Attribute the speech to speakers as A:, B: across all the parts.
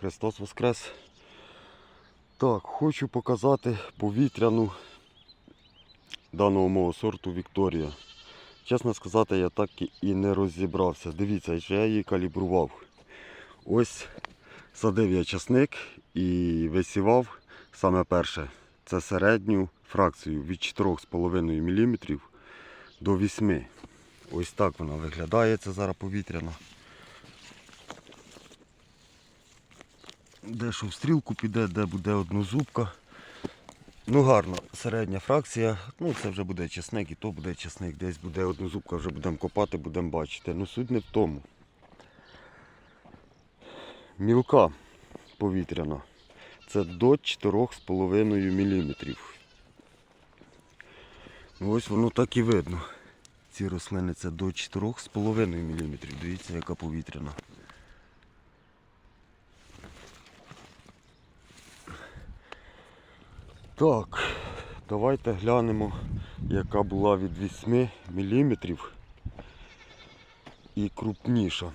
A: Христос Воскрес. Так, хочу показати повітряну даного мого сорту Вікторія. Чесно сказати, я так і не розібрався. Дивіться, я її калібрував. Ось садив я часник і висівав саме перше. Це середню фракцію від 4,5 мм до 8 Ось так вона виглядає, це зараз повітряна. Де що в стрілку піде, де буде однозубка. Ну гарно, середня фракція. Ну це вже буде чесник і то буде чесник. Десь буде однозубка, вже будемо копати, будемо бачити. Ну суть не в тому. Мілка повітряна. Це до 4,5 мм. Ну, ось воно так і видно. Ці рослини це до 4,5 мм. Дивіться, яка повітряна. Так, давайте глянемо, яка була від 8 мм і крупніша.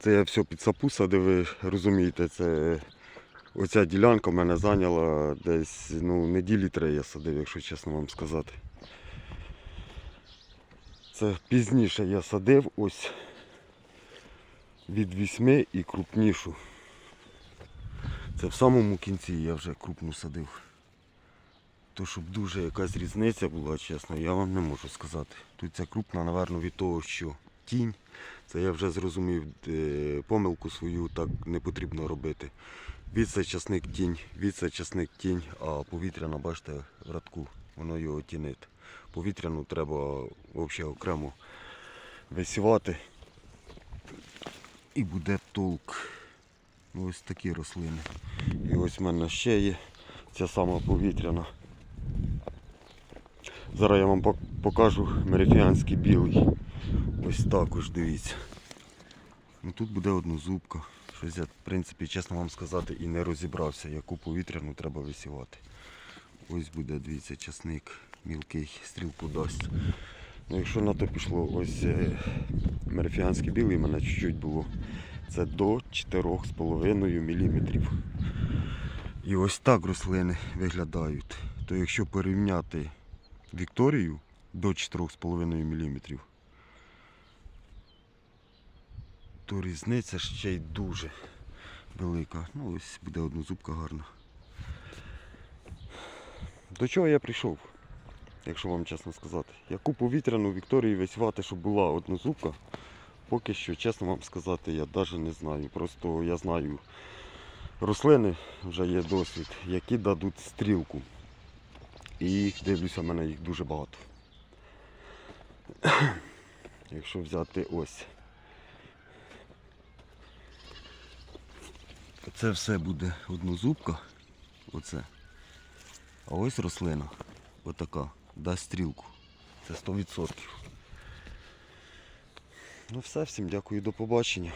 A: Це я все під сапу садив, ви розумієте, це оця ділянка в мене зайняла десь ну, неділі три я садив, якщо чесно вам сказати. Це пізніше я садив ось від 8 і крупнішу. Це в самому кінці я вже крупну садив. То щоб дуже якась різниця була, чесно, я вам не можу сказати. Тут ця крупна, напевно, від того, що тінь. Це я вже зрозумів е, помилку свою, так не потрібно робити. Від часник тінь, від часник тінь, а повітряна, бачите, в радку, воно його тінить. Повітряну треба взагалі окремо висівати. І буде толк. Ось такі рослини. І ось в мене ще є ця сама повітряна. Зараз я вам покажу мерифіанський білий. Ось також дивіться. Ну, тут буде однозубка. Щось я, в принципі, чесно вам сказати, і не розібрався, яку повітряну треба висівати. Ось буде, дивіться, часник мілкий, стрілку дасть. Ну, якщо на то пішло, ось е, мерифіанський білий мене чуть-чуть було. Це до 4,5 мм. І ось так рослини виглядають. То якщо порівняти Вікторію до 4,5 мм, то різниця ще й дуже велика. Ну ось буде однозубка гарна. До чого я прийшов, якщо вам чесно сказати? Яку повітряну Вікторію висівати, щоб була однозубка, поки що, чесно вам сказати, я навіть не знаю. Просто я знаю рослини, вже є досвід, які дадуть стрілку. І дивлюся, в мене їх дуже багато. Якщо взяти ось. Це все буде однозубка. Оце. А ось рослина. Отака. Дасть стрілку. Це 100%. Ну все, всім дякую, до побачення.